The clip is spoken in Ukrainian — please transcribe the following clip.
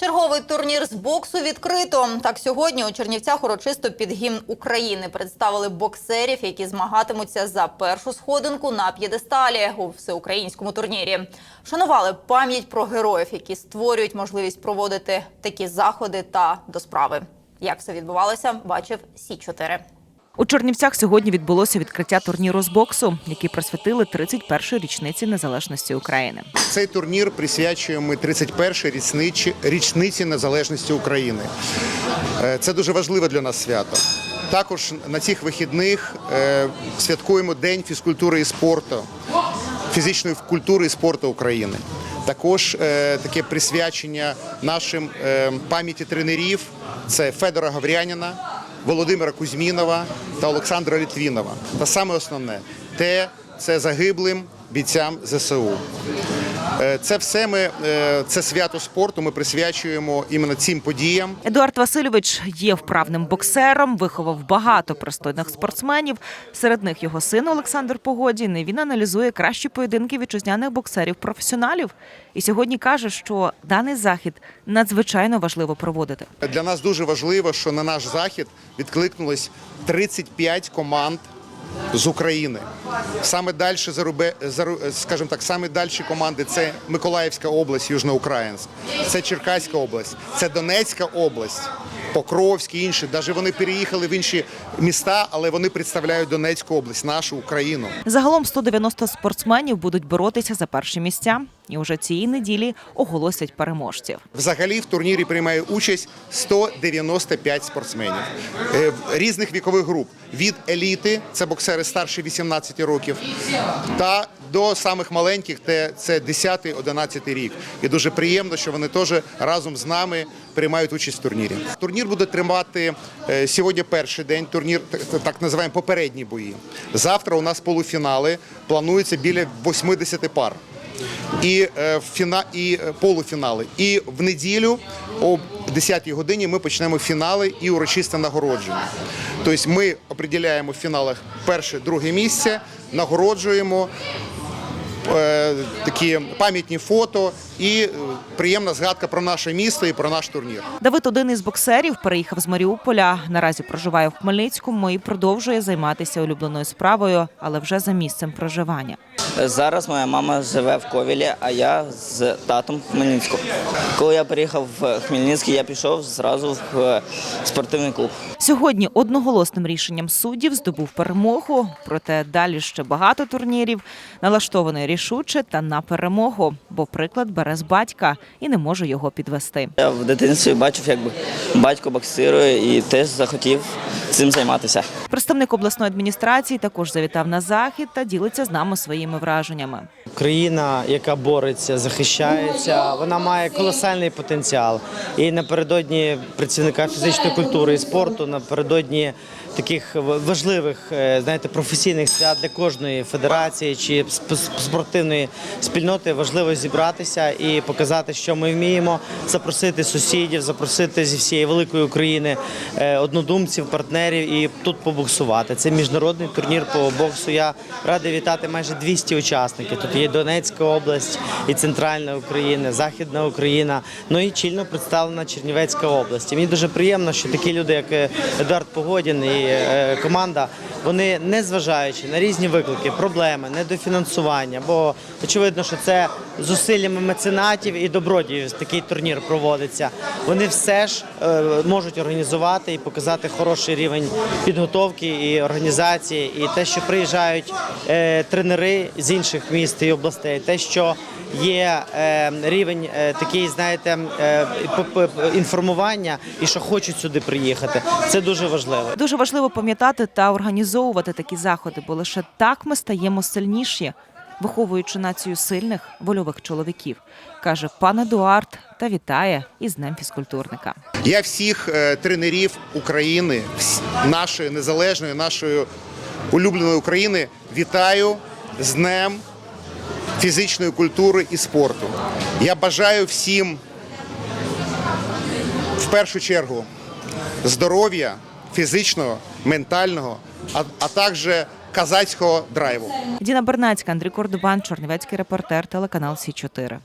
Черговий турнір з боксу відкрито. Так сьогодні у Чернівцях урочисто під гімн України представили боксерів, які змагатимуться за першу сходинку на п'єдесталі у всеукраїнському турнірі. Шанували пам'ять про героїв, які створюють можливість проводити такі заходи та до справи. Як все відбувалося, бачив Сі 4 У Чернівцях сьогодні відбулося відкриття турніру з боксу, який присвятили 31-ї річниці незалежності України. Цей турнір присвячуємо ми 31-й річниці, річниці незалежності України. Е, Це дуже важливе для нас свято. Також на цих вихідних е, святкуємо День фізкультури і спорту, фізичної культури і спорту України. Також е, таке присвячення нашим пам'яті тренерів це Федора Гавряніна, Володимира Кузьмінова та Олександра Літвінова. Та саме основне те це загиблим бійцям ЗСУ. Е, Це все ми е, це свято спорту. Ми присвячуємо іменно цим подіям. Едуард Васильович є вправним боксером, виховав багато пристойних спортсменів. Серед них його син Олександр Погодін. І Він аналізує кращі поєдинки вітчизняних боксерів-професіоналів. І сьогодні каже, що даний захід надзвичайно важливо проводити. Для нас дуже важливо, що на наш захід відкликнулось 35 команд з України. Саме далі скажімо так, саме далі команди це Миколаївська область, Южноукраїнськ, це Черкаська область, це Донецька область, Покровськ і інші. Навіть вони переїхали в інші міста, але вони представляють Донецьку область, нашу Україну. Загалом 190 спортсменів будуть боротися за перші місця. І уже цієї неділі оголосять переможців. Взагалі в турнірі приймає участь 195 спортсменів е, різних вікових груп від еліти, це боксери старші 18 років, та до самих маленьких, це 10-11 рік. І дуже приємно, що вони теж разом з нами приймають участь в турнірі. Турнір буде тримати е, сьогодні перший день. Турнір так- називаємо попередні бої. Завтра у нас полуфінали. Планується біля 80 пар і е, фіна і е, полуфінали. І в неділю о 10-й годині ми почнемо фінали і урочисте нагородження. Тобто ми определяємо в фіналах перше, друге місце, нагороджуємо. Е, Такі пам'ятні фото і е, приємна згадка про наше місто і про наш турнір. Давид, один із боксерів, переїхав з Маріуполя. Наразі проживає в Хмельницькому і продовжує займатися улюбленою справою, але вже за місцем проживання. Зараз моя мама живе в Ковілі, а я з татом в Хмельницьку. Коли я приїхав в Хмельницький, я пішов зразу в спортивний клуб. Сьогодні одноголосним рішенням суддів здобув перемогу. Проте далі ще багато турнірів, налаштований рішуче та на перемогу, бо приклад бере з батька і не може його підвести. Я в дитинстві бачив, як батько боксирує і теж захотів цим займатися. Представник обласної адміністрації також завітав на захід та ділиться з нами своїми враженнями. Країна, яка бореться, захищається, вона має колосальний потенціал. І напередодні працівника фізичної культури і спорту, напередодні таких важливих, е, знаєте, професійних свят для кожної федерації чи сп- спортивної спільноти важливо зібратися і показати, що ми вміємо, запросити сусідів, запросити зі всієї великої України е, однодумців, партнерів і тут побоксувати. Це міжнародний турнір по боксу. Я радий вітати майже 200 учасників. Тут є Донецька область, і Центральна Україна, Західна Україна. Ну і чільно представлена Чернівецька область. І мені дуже приємно, що такі люди, як е, Едуард Погодін і е, команда, вони не зважаючи на різні виклики, проблеми, недофінансування, бо очевидно, що це зусиллями меценатів і добродіїв такий турнір проводиться. Вони все ж е, можуть організувати і показати хороший рівень підготовки і організації, і те, що приїжджають тренери з інших міст і областей, те, що є е, рівень е, такий, знаєте, е, інформування і що хочуть сюди приїхати. Це дуже важливо. Дуже важливо пам'ятати та організовувати такі заходи, бо лише так ми стаємо сильніші, виховуючи націю сильних вольових чоловіків, каже пан Едуард та вітає із Днем фізкультурника. Я всіх тренерів України, нашої незалежної, нашої улюбленої України вітаю з Днем фізичної культури і спорту. Я бажаю всім в першу чергу здоров'я фізичного, ментального, а, а також казацького драйву. Діна Бернацька, Андрій Кордубан, Чорнівецький репортер, телеканал Сі 4